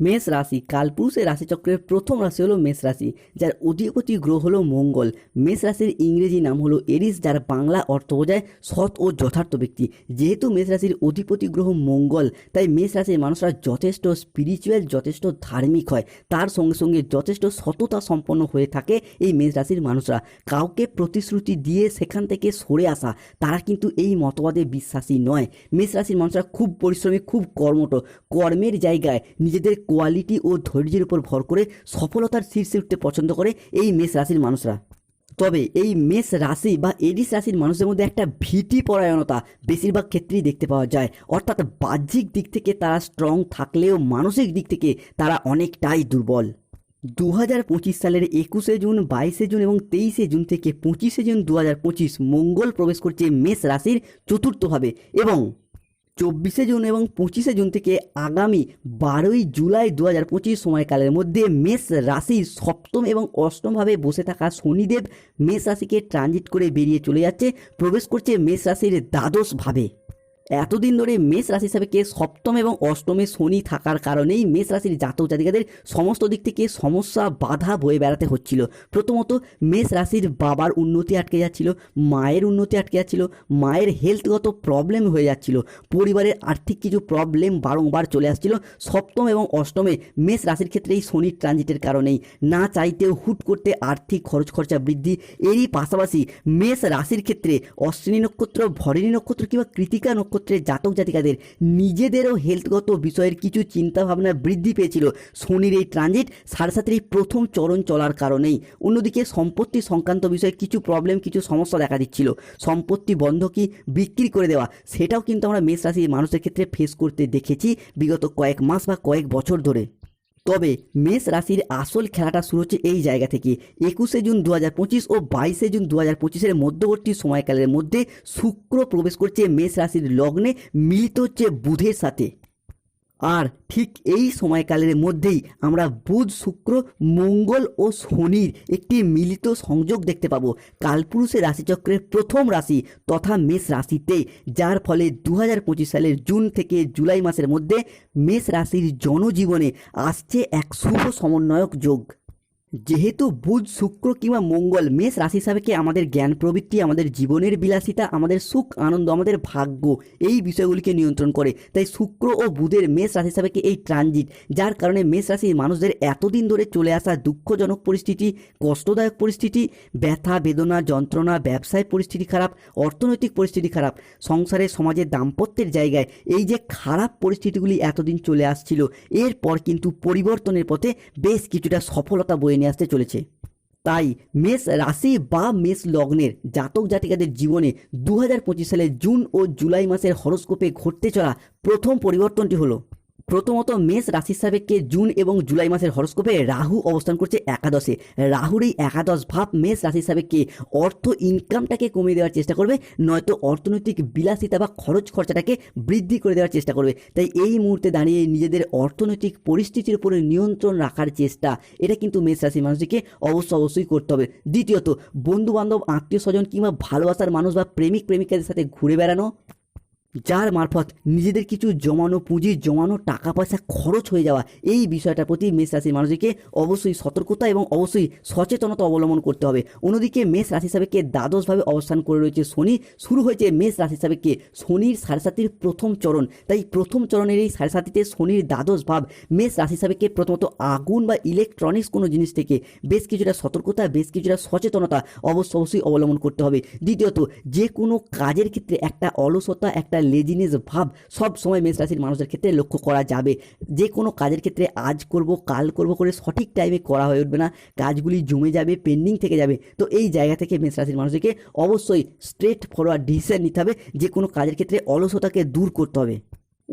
মেষ রাশি, কালপুরুষের রাশিচক্রের প্রথম রাশি হলো মেষ রাশি, যার অধিপতি গ্রহ হলো মঙ্গল। মেষ রাশির ইংরেজি নাম হলো এরিস, যার বাংলা অর্থ বোঝায় সৎ ও যথার্থ ব্যক্তি। যেহেতু মেষ রাশির অধিপতি গ্রহ মঙ্গল, তাই মেষ রাশির মানুষরা যথেষ্ট স্পিরিচুয়াল যথেষ্ট ধার্মিক হয়। তার সঙ্গে সঙ্গে যথেষ্ট সততা সম্পন্ন হয়ে থাকে এই মেষ রাশির মানুষরা। কাউকে প্রতিশ্রুতি দিয়ে সেখান থেকে সরে আসা, তারা কিন্তু এই মতবাদে বিশ্বাসী নয়। মেষ রাশির মানুষরা খুব পরিশ্রমী, খুব কর্মঠ। কর্মের জায়গায় নিজেদের কোয়ালিটি ও ধৈর্যের উপর ভর করে সফলতার শীর্ষে উঠতে পছন্দ করে এই মেষ রাশির মানুষরা। তবে এই মেষ রাশি বা এডিস রাশির মানুষের মধ্যে একটা ভীতি পরায়ণতা বেশিরভাগ ক্ষেত্রেই দেখতে পাওয়া যায়। অর্থাৎ বাহ্যিক দিক থেকে তারা স্ট্রং থাকলেও মানসিক দিক থেকে তারা অনেকটাই দুর্বল। দু হাজার পঁচিশ সালের একুশে জুন, বাইশে জুন এবং তেইশে জুন থেকে পঁচিশে জুন দু হাজার পঁচিশ মঙ্গল প্রবেশ করছে মেষ রাশির চতুর্থভাবে এবং চব্বিশে জুন এবং পঁচিশে জুন থেকে আগামী বারোই জুলাই দু হাজার পঁচিশ সময়কালের মধ্যে মেষ রাশি সপ্তম এবং অষ্টমভাবে বসে থাকা শনিদেব মেষ রাশিকে ট্রানজিট করে বেরিয়ে চলে যাচ্ছে। প্রবেশ করছে মেষ রাশির দ্বাদশভাবে। এতদিন ধরে মেষ রাশি হিসাবে কে সপ্তম এবং অষ্টমে শনি থাকার কারণেই মেষ রাশির জাতক জাতিকাদের সমস্ত দিক থেকে সমস্যা, বাধা বয়ে বেড়াতে হচ্ছিল। প্রথমত মেষ রাশির বাবার উন্নতি আটকে যাচ্ছিল, মায়ের উন্নতি আটকে যাচ্ছিল, মায়ের হেলথগত প্রবলেম হয়ে যাচ্ছিল, পরিবারের আর্থিক কিছু প্রবলেম বারংবার চলে আসছিল। সপ্তম এবং অষ্টমে মেষ রাশির ক্ষেত্রে এই শনির ট্রানজিটের কারণেই। না চাইতেও হুট করতে আর্থিক খরচ খরচা বৃদ্ধি। এরই পাশাপাশি মেষ রাশির ক্ষেত্রে অশ্বিনী নক্ষত্র, ভরিণী নক্ষত্র কিংবা কৃতিকা নক্ষত্রের জাতক জাতিকাদের নিজেদেরও হেলথগত বিষয়ের কিছু চিন্তাভাবনা বৃদ্ধি পেয়েছিল। শনির এই ট্রানজিট সাড়ে সাতের এই প্রথম চরণ চলার কারণেই। অন্যদিকে সম্পত্তি সংক্রান্ত বিষয়ে কিছু প্রবলেম কিছু সমস্যা দেখা দিচ্ছিল। সম্পত্তি বন্ধকি বিক্রি করে দেওয়া, সেটাও কিন্তু আমরা মেষ রাশির মানুষের ক্ষেত্রে ফেস করতে দেখেছি বিগত কয়েক মাস বা কয়েক বছর ধরে। তবে মেষ রাশির আসল খেলাটা শুরু হচ্ছে এই জায়গা থেকে। একুশে জুন দু হাজার পঁচিশ ও বাইশে জুন দু হাজার পঁচিশের মধ্যবর্তী সময়কালের মধ্যে শুক্র প্রবেশ করছে মেষ রাশির লগ্নে, মিলিত হচ্ছে বুধের সাথে। আর ঠিক এই সময়কালের মধ্যেই আমরা বুধ, শুক্র, মঙ্গল ও শনির একটি মিলিত সংযোগ দেখতে পাব। কালপুরুষের রাশিচক্রের প্রথম রাশি তথা মেষ রাশিতে, যার ফলে দু হাজার পঁচিশ সালের জুন থেকে জুলাই মাসের মধ্যে মেষ রাশির জনজীবনে আসছে এক শুভ সমন্বয়ক যোগ। যেহেতু বুধ, শুক্র কিংবা মঙ্গল মেষ রাশি হিসাবে কি আমাদের জ্ঞান প্রবৃত্তি, আমাদের জীবনের বিলাসিতা, আমাদের সুখ, আনন্দ, আমাদের ভাগ্য, এই বিষয়গুলিকে নিয়ন্ত্রণ করে। তাই শুক্র ও বুধের মেষ রাশি হিসাবে কি এই ট্রানজিট যার কারণে মেষ রাশির মানুষদের এতদিন ধরে চলে আসা দুঃখজনক পরিস্থিতি, কষ্টদায়ক পরিস্থিতি, ব্যথা, বেদনা, যন্ত্রণা, ব্যবসায় পরিস্থিতি খারাপ, অর্থনৈতিক পরিস্থিতি খারাপ, সংসারে সমাজের দাম্পত্যের জায়গায় এই যে খারাপ পরিস্থিতিগুলি এতদিন চলে আসছিল, এরপর কিন্তু পরিবর্তনের পথে বেশ কিছুটা সফলতা বয়ে নিয়ে আসতে চলেছে। তাই মেষ রাশি বা মেষ লগ্নের জাতক জাতিকাদের জীবনে দু সালের জুন ও জুলাই মাসের হরস্কোপে ঘটতে চলা প্রথম পরিবর্তনটি হলো। প্রথমত মেষ রাশির সাপেক্ষে জুন এবং জুলাই মাসের হরস্কোপে রাহু অবস্থান করছে একাদশে। রাহুর এই একাদশ ভাব মেষ রাশির সাপেক্ষে অর্থ ইনকামটাকে কমিয়ে দেওয়ার চেষ্টা করবে, নয়তো অর্থনৈতিক বিলাসিতা বা খরচ খরচাটাকে বৃদ্ধি করে দেওয়ার চেষ্টা করবে। তাই এই মুহূর্তে দাঁড়িয়ে নিজেদের অর্থনৈতিক পরিস্থিতির উপরে নিয়ন্ত্রণ রাখার চেষ্টা, এটা কিন্তু মেষ রাশির মানুষকে অবশ্য অবশ্যই করতে হবে। দ্বিতীয়ত বন্ধু বান্ধব আত্মীয় স্বজন কিংবা ভালোবাসার মানুষ বা প্রেমিক প্রেমিকাদের সাথে ঘুরে বেড়ানো। যার মারফত নিজেদের কিছু জমানো পুঁজি, জমানো টাকা পয়সা খরচ হয়ে যাওয়া, এই বিষয়টার প্রতি মেষ রাশির মানুষদেরকে অবশ্যই সতর্কতা এবং অবশ্যই সচেতনতা অবলম্বন করতে হবে। অন্যদিকে মেষ রাশি সাবেককে দ্বাদশভাবে অবস্থান করে রয়েছে শনি। শুরু হয়েছে মেষ রাশি সাবেককে শনির সাড়ে সাতির প্রথম চরণ। তাই প্রথম চরণের এই সাড়ে সাতিতে শনির দ্বাদশ ভাব, মেষ রাশি সাবেককে প্রথমত আগুন বা ইলেকট্রনিক্স কোনো জিনিস থেকে, বেশ কিছুটা সতর্কতা, বেশ কিছুটা সচেতনতা অবশ্য অবশ্যই অবলম্বন করতে হবে। দ্বিতীয়ত যে কোনো কাজের ক্ষেত্রে একটা অলসতা, একটা লেজিনেস ভাব সব সময় মেষ রাশির মানুষের ক্ষেত্রে লক্ষ্য করা যাবে। যে কোনো কাজের ক্ষেত্রে আজ করব, কাল করব করে সঠিক টাইমে করা হয়ে উঠবে না। কাজগুলি জমে যাবে পেন্ডিং থেকে যাবে। তো এই জায়গা থেকে মেষ রাশির মানুষকে অবশ্যই স্ট্রেট ফরওয়ার্ড ডিসিশন নিতে হবে। যে কোনো কাজের ক্ষেত্রে অলসতাকে দূর করতে হবে।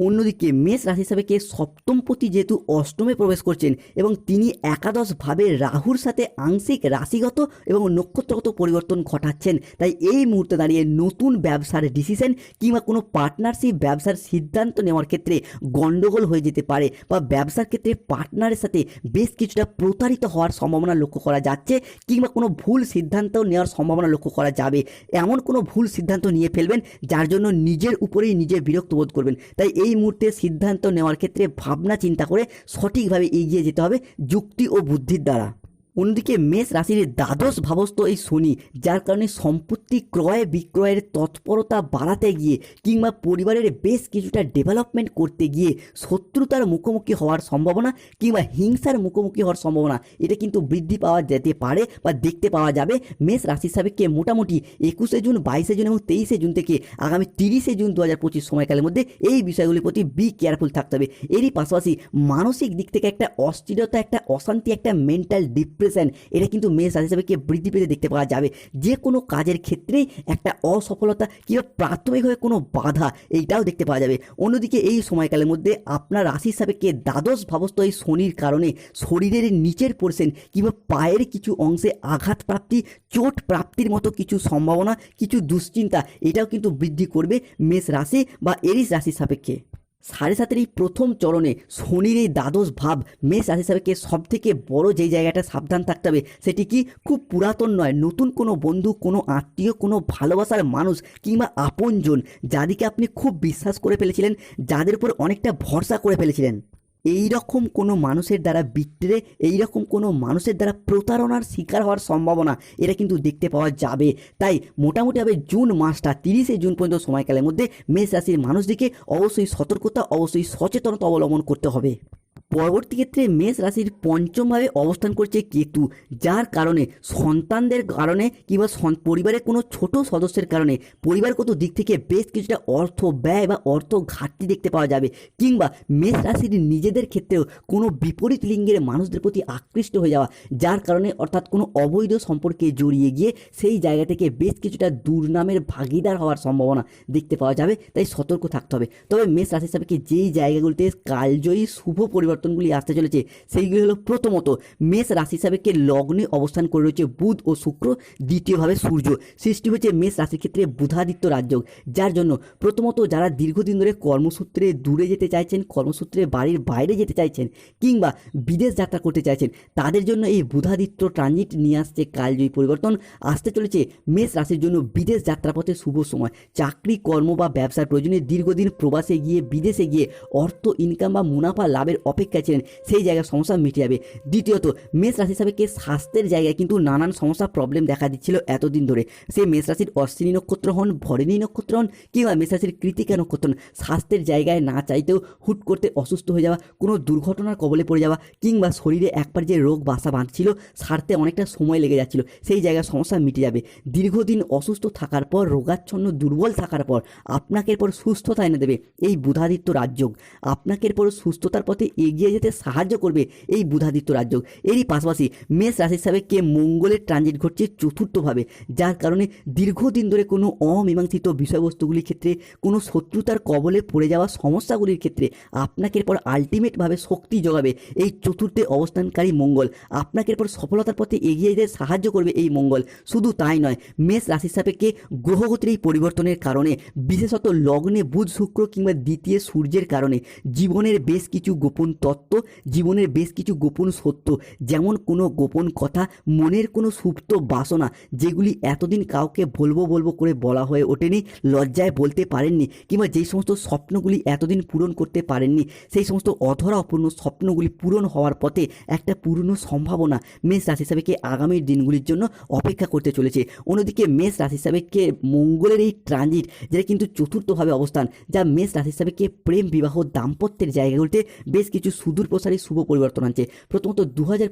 অন্যদিকে মেষ রাশি হিসাবে কে সপ্তমপতি যেহেতু অষ্টমে প্রবেশ করছেন এবং তিনি একাদশভাবে রাহুর সাথে আংশিক রাশিগত এবং নক্ষত্রগত পরিবর্তন ঘটাচ্ছেন। তাই এই মুহূর্তে দাঁড়িয়ে নতুন ব্যবসার ডিসিশন কিংবা কোনো পার্টনারশিপ ব্যবসার সিদ্ধান্ত নেওয়ার ক্ষেত্রে গণ্ডগোল হয়ে যেতে পারে বা ব্যবসার ক্ষেত্রে পার্টনারের সাথে বেশ কিছুটা প্রতারিত হওয়ার সম্ভাবনা লক্ষ্য করা যাচ্ছে কিংবা কোনো ভুল সিদ্ধান্ত নেওয়ার সম্ভাবনা লক্ষ্য করা যাবে। এমন কোনো ভুল সিদ্ধান্ত নিয়ে ফেলবেন যার জন্য নিজের উপরেই নিজে বিরক্ত বোধ করবেন। তাই এই মুহূর্তে সিদ্ধান্ত নেওয়ার ক্ষেত্রে ভাবনা, চিন্তা করে সঠিকভাবে এগিয়ে যেতে হবে যুক্তি ও বুদ্ধির দ্বারা। অন্যদিকে মেষ রাশির দ্বাদশ ভাবস্থ এই শনি, যার কারণে সম্পত্তি ক্রয় বিক্রয়ের তৎপরতা বাড়াতে গিয়ে কিংবা পরিবারের বেশ কিছুটা ডেভেলপমেন্ট করতে গিয়ে শত্রুতার মুখোমুখি হওয়ার সম্ভাবনা কিংবা হিংসার মুখোমুখি হওয়ার সম্ভাবনা, এটা কিন্তু বৃদ্ধি পাওয়া যেতে পারে বা দেখতে পাওয়া যাবে। মেষ রাশি সাবেককে মোটামুটি একুশে জুন, বাইশে জুন এবং তেইশে জুন থেকে আগামী তিরিশে জুন দু হাজার পঁচিশ সময়কালের মধ্যে এই বিষয়গুলির প্রতি বি কেয়ারফুল থাকতে হবে। এরই পাশাপাশি মানসিক দিক থেকে একটা অস্থিরতা, একটা অশান্তি, একটা মেন্টাল ডিপ্রেশন এটা কিন্তু মেষ রাশি হিসাবে বৃদ্ধি পেতে দেখতে পাওয়া যাবে? যে কোনো কাজের ক্ষেত্রেই একটা অসফলতা কিংবা প্রাথমিকভাবে কোনো বাধা, এইটাও দেখতে পাওয়া যাবে। অন্যদিকে এই সময়কালের মধ্যে আপনার রাশি হিসাবে কে দ্বাদশ ভাবস্থ এই শনির কারণে শরীরের নিচের পোর্শন কিংবা পায়ের কিছু অংশে আঘাত প্রাপ্তি, চোট প্রাপ্তির মতো কিছু সম্ভাবনা, কিছু দুশ্চিন্তা, এটাও কিন্তু বৃদ্ধি করবে মেষ রাশি বা এরিস রাশির সাপেক্ষে। সাড়ে সাতের এই প্রথম চরণে শনির এই দ্বাদশ ভাব মেষ রাশি সাপেক্ষে সব থেকে বড় যেই জায়গাটা সাবধান থাকতে হবে, সেটি কি খুব পুরাতন নয়, নতুন কোনো বন্ধু, কোনো আত্মীয়, কোনো ভালোবাসার মানুষ কিংবা আপনজন যাদেরকে আপনি খুব বিশ্বাস করে ফেলেছিলেন, যাদের উপর অনেকটা ভরসা করে ফেলেছিলেন? এই রকম কোনো মানুষের দ্বারা বিক্রে এই রকম কোনো মানুষের দ্বারা প্রতারণার শিকার হওয়ার সম্ভাবনা এটা কিন্তু দেখতে পাওয়া যাবে। তাই মোটামুটিভাবে জুন মাসটা, তিরিশে জুন পর্যন্ত সময়কালের মধ্যে মেষ রাশির মানুষদেরকে অবশ্যই সতর্কতা, অবশ্যই সচেতনতা অবলম্বন করতে হবে। পরবর্তী ক্ষেত্রে মেষ রাশির পঞ্চমভাবে অবস্থান করছে কেতু, যার কারণে সন্তানদের কারণে কিংবা পরিবারের কোনো ছোট সদস্যের কারণে পরিবারগত দিক থেকে বেশ কিছুটা অর্থ ব্যয় বা অর্থ ঘাটতি দেখতে পাওয়া যাবে কিংবা মেষ রাশির নিজেদের ক্ষেত্রেও কোনো বিপরীত লিঙ্গের মানুষদের প্রতি আকৃষ্ট হয়ে যাওয়া, যার কারণে অর্থাৎ কোনো অবৈধ সম্পর্কে জড়িয়ে গিয়ে সেই জায়গা থেকে বেশ কিছুটা দুর্নামের ভাগিদার হওয়ার সম্ভাবনা দেখতে পাওয়া যাবে, তাই সতর্ক থাকতে হবে। তবে মেষ রাশির কি যেই জায়গাগুলিতে কালজয়ী শুভ পরিবর্তনগুলি আসতে চলেছে। সেইগুলি হলো প্রথমত, মেষ রাশি হিসাবে কে লগ্নে অবস্থান করে রয়েছে বুধ ও শুক্র, দ্বিতীয়ভাবে সূর্য। সৃষ্টি হয়েছে মেষ রাশির ক্ষেত্রে বুধাদিত্য রাজযোগ। যার জন্য প্রথমত যারা দীর্ঘদিন ধরে কর্মসূত্রে দূরে যেতে চাইছেন, কর্মসূত্রে বাড়ির বাইরে যেতে চাইছেন কিংবা বিদেশ যাত্রা করতে চাইছেন, তাদের জন্য এই বুধাদিত্য ট্রানজিট নিয়ে আসছে কালজয়ী পরিবর্তন। আসতে চলেছে মেষ রাশির জন্য বিদেশ যাত্রাপথে শুভ সময়। চাকরি, কর্ম বা ব্যবসার প্রয়োজনে দীর্ঘদিন প্রবাসে গিয়ে, বিদেশে গিয়ে অর্থ ইনকাম বা মুনাফা লাভের অপেক্ষায় ছিলেন, সেই জায়গায় সমস্যা মিটে যাবে। দ্বিতীয়ত, মেষ রাশি হিসাবে কে স্বাস্থ্যের জায়গায় কিন্তু নানান সমস্যা প্রবলেম দেখা দিচ্ছিল এতদিন ধরে। সে মেষ রাশির অশ্বিনী নক্ষত্র হন, ভরিণী নক্ষত্র হন, কিংবা মেষ রাশির কৃতিকা নক্ষত্র হন। স্বাস্থ্যের জায়গায় না চাইতেও হুট করতে অসুস্থ হয়ে যাওয়া, কোনো দুর্ঘটনার কবলে পড়ে যাওয়া, কিংবা শরীরে একবার যে রোগ বাসা বাঁধছিল, সারতে অনেকটা সময় লেগে যাচ্ছিল, সেই জায়গায় সমস্যা মিটে যাবে। দীর্ঘদিন অসুস্থ থাকার পর, রোগাচ্ছন্ন, দুর্বল থাকার পর, আপনাকে এরপর সুস্থতা এনে দেবে, এই বুধাদিত্য রাজযোগ। আপনাকে এরপর সুস্থতার পথে এগিয়ে যেতে সাহায্য করবে এই বুধাদিত্য রাজ্য এরই পাশাপাশি মেষ রাশি হিসাবে কে মঙ্গলের ট্রানজিট ঘটছে চতুর্থভাবে, যার কারণে দীর্ঘদিন ধরে কোনো অমীমাংসিত বিষয়বস্তুগুলির ক্ষেত্রে, কোনো শত্রুতার কবলে পড়ে যাওয়া সমস্যাগুলির ক্ষেত্রে আপনাকে এরপর আলটিমেটভাবে শক্তি যোগাবে এই চতুর্থে অবস্থানকারী মঙ্গল। আপনাকে এরপর সফলতার পথে এগিয়ে যেতে সাহায্য করবে এই মঙ্গল। শুধু তাই নয়, মেষ রাশির সাপেক্ষে গ্রহগতির এই পরিবর্তনের কারণে, বিশেষত লগ্নে বুধ, শুক্র কিংবা দ্বিতীয় সূর্যের কারণে জীবনের বেশ কিছু গোপন তত্ত্ব, জীবনের বেশ কিছু গোপন সত্য, যেমন কোনো গোপন কথা, মনের কোনো সুপ্ত বাসনা, যেগুলি এতদিন কাউকে বলব বলব করে বলা হয়ে ওঠেনি, লজ্জায় বলতে পারেননি, কিংবা যেই সমস্ত স্বপ্নগুলি এতদিন পূরণ করতে পারেননি, সেই সমস্ত অধরা অপূর্ণ স্বপ্নগুলি পূরণ হওয়ার পথে একটা পূর্ণ সম্ভাবনা মেষ রাশি হিসাবেকে আগামী দিনগুলির জন্য অপেক্ষা করতে চলেছে। অন্যদিকে মেষ রাশি হিসাবেকে মঙ্গলের এই ট্রানজিট যেটা কিন্তু চতুর্থভাবে অবস্থান, যা মেষ রাশি হিসাবেকে প্রেম, বিবাহ, দাম্পত্যের জায়গাগুলিতে বেশ কিছু সুদূর প্রসারী শুভ পরিবর্তন আনছে। প্রথমত দু হাজার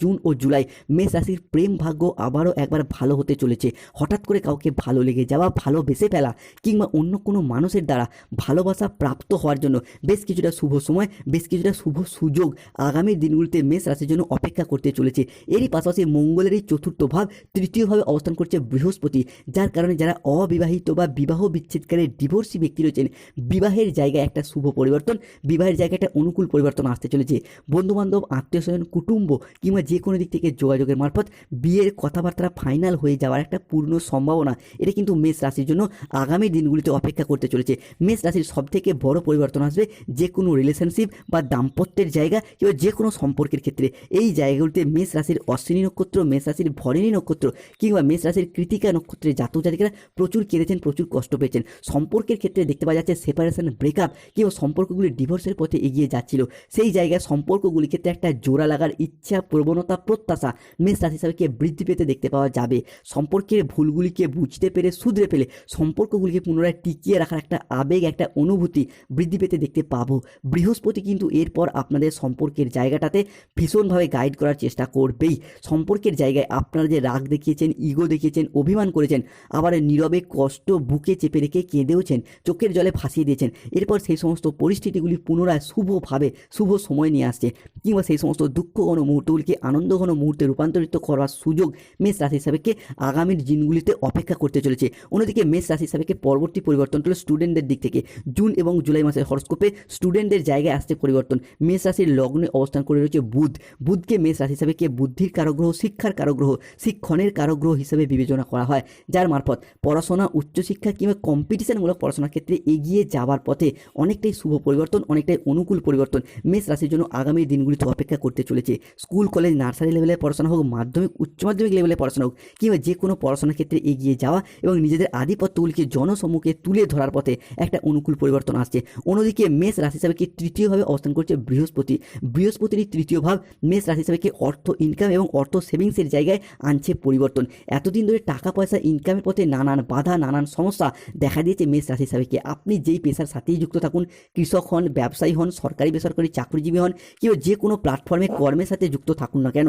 জুন ও জুলাই মেষ রাশির প্রেম ভাগ্য আবারও একবার ভালো হতে চলেছে। হঠাৎ করে কাউকে ভালো লেগে যাওয়া ভালোবেসে ফেলা কিংবা অন্য কোনো মানুষের দ্বারা ভালোবাসা প্রাপ্ত হওয়ার জন্য বেশ কিছুটা শুভ সময়, বেশ কিছুটা শুভ সুযোগ আগামী দিনগুলিতে মেষ রাশির জন্য অপেক্ষা করতে চলেছে। এরই পাশাপাশি মঙ্গলের এই চতুর্থ ভাব তৃতীয়ভাবে অবস্থান করছে বৃহস্পতি, যার কারণে যারা অবিবাহিত বা বিবাহ বিচ্ছেদকারী ডিভোর্সি ব্যক্তি রয়েছেন, বিবাহের জায়গায় একটা শুভ পরিবর্তন, বিবাহের জায়গায় একটা অনুকূল পরিবর্তন আসতে চলেছে। বন্ধুবান্ধব আত্মীয় স্বজন কুটুম্ব কিংবা যে কোনো দিক থেকে যোগাযোগের মারফত বিয়ের কথাবার্তা ফাইনাল হয়ে যাওয়ার একটা পূর্ণ সম্ভাবনা এটা কিন্তু মেষ রাশির জন্য আগামী দিনগুলিতে অপেক্ষা করতে চলেছে। মেষ রাশির সব থেকে বড় পরিবর্তন আসবে যে কোনো রিলেশনশিপ বা দাম্পত্যের জায়গা কিংবা যে কোনো সম্পর্কের ক্ষেত্রে। এই জায়গাগুলিতে মেষ রাশির অশ্বিনী নক্ষত্র, মেষ রাশির ভরিণী নক্ষত্র কিংবা মেষ রাশির কৃতিকা নক্ষত্রের জাতক জাতিকারা প্রচুর কেঁদেছেন, প্রচুর কষ্ট পেয়েছেন। সম্পর্কের ক্ষেত্রে দেখতে পাওয়া যাচ্ছে সেপারেশন ব্রেকআপ কিংবা সম্পর্কগুলি ডিভোর্সের পথে এগিয়ে যাচ্ছিল। সেই জায়গায় সম্পর্কগুলির ক্ষেত্রে একটা জোড়া লাগার ইচ্ছা, প্রবণতা, প্রত্যাশা মেষ রাশি হিসাবে বৃদ্ধি পেতে দেখতে পাওয়া যাবে। সম্পর্কের ভুলগুলিকে বুঝতে পেরে, শুধরে পেলে সম্পর্কগুলিকে পুনরায় টিকিয়ে রাখার একটা আবেগ, একটা অনুভূতি বৃদ্ধি পেতে দেখতে পাবো। বৃহস্পতি কিন্তু এরপর আপনাদের সম্পর্কের জায়গাটাতে ভীষণভাবে গাইড করার চেষ্টা করবেই। সম্পর্কের জায়গায় আপনারা যে রাগ দেখিয়েছেন ইগো দেখিয়েছেন, অভিমান করেছেন, আবার নীরবে কষ্ট বুকে চেপে রেখে কেঁদেওছেন, চোখের জলে ভাসিয়ে দিয়েছেন, এরপর সেই সমস্ত পরিস্থিতিগুলি পুনরায় শুভভাবে শুভ সময় নিয়ে আসছে। কিংবা সেই সমস্ত দুঃখ ঘন মুহূর্তগুলিকে আনন্দ ঘন মুহূর্তে রূপান্তরিত করার সুযোগ মেষ রাশি হিসাবেকে আগামীর দিনগুলিতে অপেক্ষা করতে চলেছে। অন্যদিকে মেষ রাশি হিসাবেকে পরবর্তী পরিবর্তন হলো স্টুডেন্টদের দিক থেকে। জুন এবং জুলাই মাসের হরস্কোপে স্টুডেন্টদের জায়গায় আসছে পরিবর্তন। মেষ রাশির লগ্নে অবস্থান করে রয়েছে বুধ। বুধকে মেষ রাশি কে বুদ্ধির কারগ্রহ, শিক্ষার কারগ্রহ, শিক্ষণের কারগ্রহ হিসেবে বিবেচনা করা হয়। যার মারফত পড়াশোনা, উচ্চশিক্ষা কিংবা কম্পিটিশনমূলক পড়াশোনার ক্ষেত্রে এগিয়ে যাওয়ার পথে অনেকটাই শুভ পরিবর্তন, অনেকটাই অনুকূল পরিবর্তন। মেষ রাশির জন্য আগামী দিনগুলিতে অপেক্ষা করতে চলেছে। স্কুল, কলেজ, নার্সারি লেভেলে পড়াশোনা হোক, মাধ্যমিক, উচ্চ মাধ্যমিক লেভেলে পড়াশোনা হোক, কিংবা যে কোনো পড়াশোনার ক্ষেত্রে এগিয়ে যাওয়া এবং নিজেদের আধিপত্যগুলিকে জনসম্মুখে তুলে ধরার পথে একটা অনুকূল পরিবর্তন আসছে। অন্যদিকে মেষ রাশি হিসাবে কি তৃতীয়ভাবে অবস্থান করছে বৃহস্পতি। বৃহস্পতির তৃতীয় ভাব মেষ রাশি হিসাবে কি অর্থ ইনকাম এবং অর্থ সেভিংসের জায়গায় আনছে পরিবর্তন। এতদিন ধরে টাকা পয়সা ইনকামের পথে নানান বাধা, নানান সমস্যা দেখা দিয়েছে মেষ রাশি হিসাবে কি। আপনি যেই পেশার সাথেই যুক্ত থাকুন, কৃষক হন, ব্যবসায়ী হন, সরকারি, বেসরকারি চাকরিজীবী হন কিংবা যে কোনো প্ল্যাটফর্মে কর্মের সাথে যুক্ত থাকুন না কেন?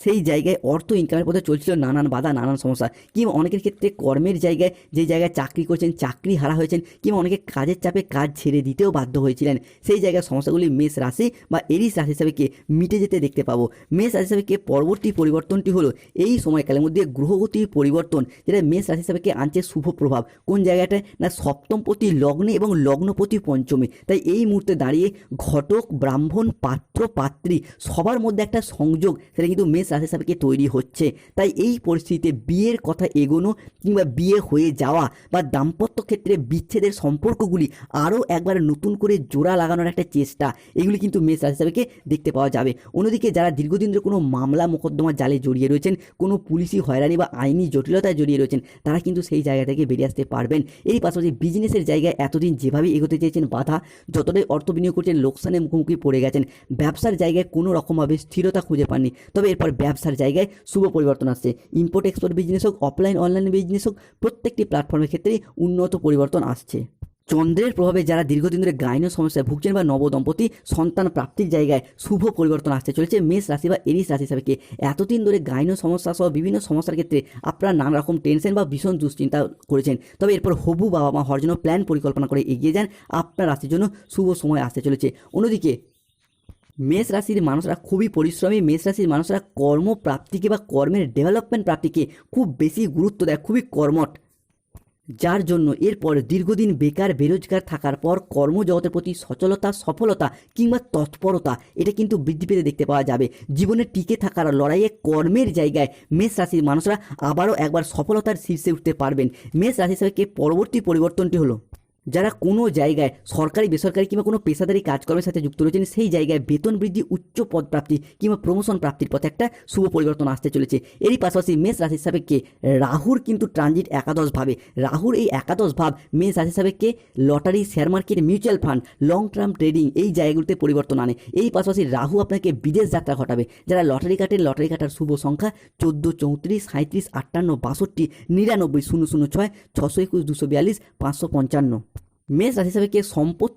সেই জায়গায় অর্থ ইনকামের পথে চলছিল নানান বাধা, নানান সমস্যা। কিংবা অনেকের ক্ষেত্রে কর্মের জায়গায় যে জায়গায় চাকরি করছেন, চাকরি হারা হয়েছেন, কিংবা অনেকে কাজের চাপে কাজ ছেড়ে দিতেও বাধ্য হয়েছিলেন, সেই জায়গায় সমস্যাগুলি মেষ রাশি বা এরিস রাশি হিসাবে কে মিটে যেতে দেখতে পাবো। মেষ রাশি হিসাবে কে পরবর্তী পরিবর্তনটি হলো এই সময়কালের মধ্যে গ্রহগতির পরিবর্তন, যেটা মেষ রাশি হিসাবে কে আনছে শুভ প্রভাব। কোন জায়গাটায় না সপ্তমপতি লগ্নে এবং লগ্নপতি পঞ্চমে। তাই এই মুহূর্তে দাঁড়িয়ে ঘটক, ব্রাহ্মণ, পাত্র, পাত্রী সবার মধ্যে একটা সংযোগ, সেটা কিন্তু মেষ রাশি হিসাবে তৈরি হচ্ছে। তাই এই পরিস্থিতিতে বিয়ের কথা এগোনো কিংবা বিয়ে হয়ে যাওয়া বা দাম্পত্য ক্ষেত্রে বিচ্ছেদের সম্পর্কগুলি আরও একবার নতুন করে জোড়া লাগানোর একটা চেষ্টা, এগুলি কিন্তু মেষ রাশি হিসাবে দেখতে পাওয়া যাবে। অন্যদিকে যারা দীর্ঘদিন ধরে কোনো মামলা মোকদ্দমা জালে জড়িয়ে রয়েছেন, কোনো পুলিশি হয়রানি বা আইনি জটিলতায় জড়িয়ে রয়েছেন, তারা কিন্তু সেই জায়গা থেকে বেরিয়ে আসতে পারবেন। এরই পাশাপাশি বিজনেসের জায়গায় এতদিন যেভাবে এগোতে চেয়েছেন বাধা, যতটাই অর্থ বিনিয়োগ করছেন লোকসানের মুখোমুখি পড়ে গেছেন, ব্যবসার জায়গায় কোনো রকমভাবে স্থিরতা খুঁজে পাননি। তবে এরপর ব্যবসার জায়গায় শুভ পরিবর্তন আসছে। ইম্পোর্ট এক্সপোর্ট বিজনেস হোক অফলাইন অনলাইন বিজনেস হোক, প্রত্যেকটি প্ল্যাটফর্মের ক্ষেত্রে উন্নত পরিবর্তন আসছে। চন্দ্রের প্রভাবে যারা দীর্ঘদিন ধরে গাইন সমস্যায় ভুগছেন বা নবদম্পতি, সন্তান প্রাপ্তির জায়গায় শুভ পরিবর্তন আসতে চলেছে মেষ রাশি বা এরিস রাশি হিসাবে। এতদিন ধরে গাইন সমস্যা সহ বিভিন্ন সমস্যার ক্ষেত্রে আপনারা নানা রকম টেনশন বা ভীষণ দুশ্চিন্তা করেছেন। তবে এরপর হবু বাবা মা হওয়ার জন্য প্ল্যান পরিকল্পনা করে এগিয়ে যান। আপনার রাশির জন্য শুভ সময় আসতে চলেছে। অন্যদিকে মেষ রাশির মানুষরা খুবই পরিশ্রমী, মেষ রাশির মানুষরা কর্মপ্রাপ্তিকে বা কর্মের ডেভেলপমেন্ট প্রাপ্তিকে খুব বেশি গুরুত্ব দেয়, খুবই কর্মঠ। যার জন্য এরপর দীর্ঘদিন বেকার, বেরোজগার থাকার পর কর্মজগতের প্রতি সচলতা, সফলতা কিংবা তৎপরতা, এটা কিন্তু বৃদ্ধি পেতে দেখতে পাওয়া যাবে। জীবনে টিকে থাকার লড়াইয়ে কর্মের জায়গায় মেষ রাশির মানুষরা আবারও একবার সফলতার শীর্ষে উঠতে পারবেন। মেষ রাশি হিসাবে পরবর্তী পরিবর্তনটি হলো যারা কোনো জায়গায়, সরকারি, বেসরকারি কিংবা কোনো পেশাদারি কাজকর্মের সাথে যুক্ত রয়েছেন, সেই জায়গায় বেতন বৃদ্ধি, উচ্চ পদ প্রাপ্তি কিংবা প্রমোশন প্রাপ্তির পথে একটা শুভ পরিবর্তন আসতে চলেছে। এরই পাশাপাশি মেষ রাশি হিসাবে কে? রাহুর কিন্তু ট্রানজিট একাদশ ভাবে রাহুর এই একাদশ ভাব মেষ রাশি হিসাবে কে? Lottery share market mutual fund long term trading এই জায়গাগুলিতে পরিবর্তন আনে। এই পাশাপাশি রাহু আপনাকে বিদেশ যাত্রা ঘটাবে। যারা লটারি কাটেন লটারি কাটার শুভ সংখ্যা চোদ্দ, চৌত্রিশ সাঁত্রিশ আটান্ন, বাষট্টি, নিরানব্বই, শূন্য শূন্য, ছয়, ছশো একুশ, দুশো বিয়াল্লিশ, পাঁচশো পঞ্চান্ন। মেষ রাশি হিসাবে কে সম্পত্তি